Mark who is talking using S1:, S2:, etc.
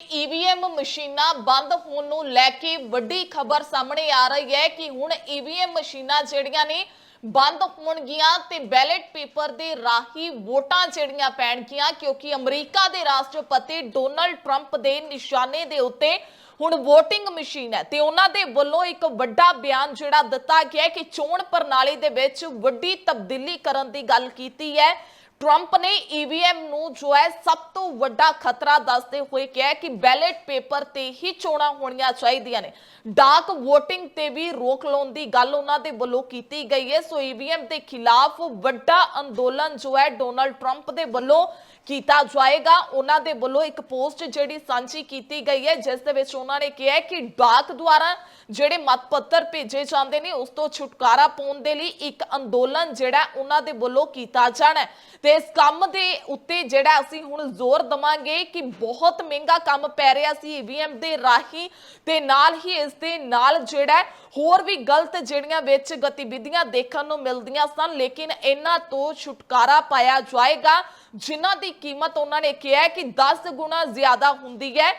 S1: EVM ਮਸ਼ੀਨਾਂ ਬੰਦ ਹੋਣ ਨੂੰ ਲੈ ਕੇ ਵੱਡੀ ਖਬਰ ਸਾਹਮਣੇ ਆ ਰਹੀ ਹੈ ਕਿ ਹੁਣ ਈਵੀਐਮ ਮਸ਼ੀਨਾਂ ਜਿਹੜੀਆਂ ਨੇ ਬੰਦ ਹੋਣਗੀਆਂ ਤੇ ਬੈਲਟ ਪੇਪਰ ਦੇ ਰਾਹੀਂ ਵੋਟਾਂ ਜਿਹੜੀਆਂ ਪੈਣਗੀਆਂ, ਕਿਉਂਕਿ ਅਮਰੀਕਾ ਦੇ ਰਾਸ਼ਟਰਪਤੀ ਡੋਨਲਡ ਟਰੰਪ ਦੇ ਨਿਸ਼ਾਨੇ ਦੇ ਉੱਤੇ ਹੁਣ VOTING ਮਸ਼ੀਨ ਹੈ ਤੇ ਉਹਨਾਂ ਦੇ ਵੱਲੋਂ ਇੱਕ ਵੱਡਾ ਬਿਆਨ ਜਿਹੜਾ ਦਿੱਤਾ ਗਿਆ ਕਿ ਚੋਣ ਪ੍ਰਣਾਲੀ ਦੇ ਵਿੱਚ ਵੱਡੀ ਤਬਦੀਲੀ ਕਰਨ ਦੀ ਗੱਲ ਕੀਤੀ ਹੈ। ਟਰੰਪ ਨੇ ਈਵੀਐਮ ਨੂੰ ਜੋ ਹੈ ਸਭ ਤੋਂ ਵੱਡਾ ਖਤਰਾ ਦੱਸਦੇ ਹੋਏ ਕਿਹਾ ਕਿ ਬੈਲਟ ਪੇਪਰ ਤੇ ਹੀ ਚੋਣਾਂ ਹੋਣੀਆਂ ਚਾਹੀਦੀਆਂ ਨੇ। ਡਾਕ VOTING ਤੇ ਵੀ ਰੋਕ ਲਾਉਣ ਦੀ ਗੱਲ ਉਹਨਾਂ ਦੇ ਵੱਲੋਂ ਕੀਤੀ ਗਈ ਹੈ। ਸੋ ਈਵੀਐਮ ਦੇ ਖਿਲਾਫ ਵੱਡਾ ਅੰਦੋਲਨ ਜੋ ਹੈ ਡੋਨਲਡ ਟਰੰਪ ਦੇ ਵੱਲੋਂ ਕੀਤਾ ਜਾਏਗਾ। ਉਹਨਾਂ ਦੇ ਵੱਲੋਂ ਇੱਕ ਪੋਸਟ ਜਿਹੜੀ ਸਾਂਝੀ ਕੀਤੀ ਗਈ ਹੈ, ਜਿਸ ਦੇ ਵਿੱਚ ਉਹਨਾਂ ਨੇ ਕਿਹਾ ਕਿ ਡਾਕ ਦੁਆਰਾ ਜਿਹੜੇ ਮਤ ਪੱਤਰ ਭੇਜੇ ਜਾਂਦੇ ਨੇ, ਉਸ ਤੋਂ ਛੁਟਕਾਰਾ ਪਾਉਣ ਦੇ ਲਈ ਇੱਕ ਅੰਦੋਲਨ ਜਿਹੜਾ ਉਹਨਾਂ ਦੇ ਵੱਲੋਂ ਕੀਤਾ ਜਾਣਾ ਤੇ ਇਸ ਕੰਮ ਦੇ ਉੱਤੇ ਜਿਹੜਾ ਅਸੀਂ ਹੁਣ ਜ਼ੋਰ ਦਵਾਂਗੇ ਕਿ ਬਹੁਤ ਮਹਿੰਗਾ ਕੰਮ ਪੈ ਰਿਹਾ ਸੀ ਈਵੀਐਮ ਦੇ ਰਾਹੀਂ ਤੇ ਨਾਲ ਹੀ ਇਸ ਦੇ ਨਾਲ ਜਿਹੜਾ ਹੋਰ ਵੀ ਗਲਤ ਜਿਹੜੀਆਂ ਵਿੱਚ ਗਤੀਵਿਧੀਆਂ ਦੇਖਣ ਨੂੰ ਮਿਲਦੀਆਂ ਸਨ, ਲੇਕਿਨ ਇਹਨਾਂ ਤੋਂ ਛੁਟਕਾਰਾ ਪਾਇਆ ਜਾਏਗਾ, ਜਿਨ੍ਹਾਂ ਦੀ ਕੀਮਤ ਉਹਨਾਂ ਨੇ ਕਿਹਾ ਕਿ 10 ਗੁਣਾ ਜ਼ਿਆਦਾ ਹੁੰਦੀ ਹੈ।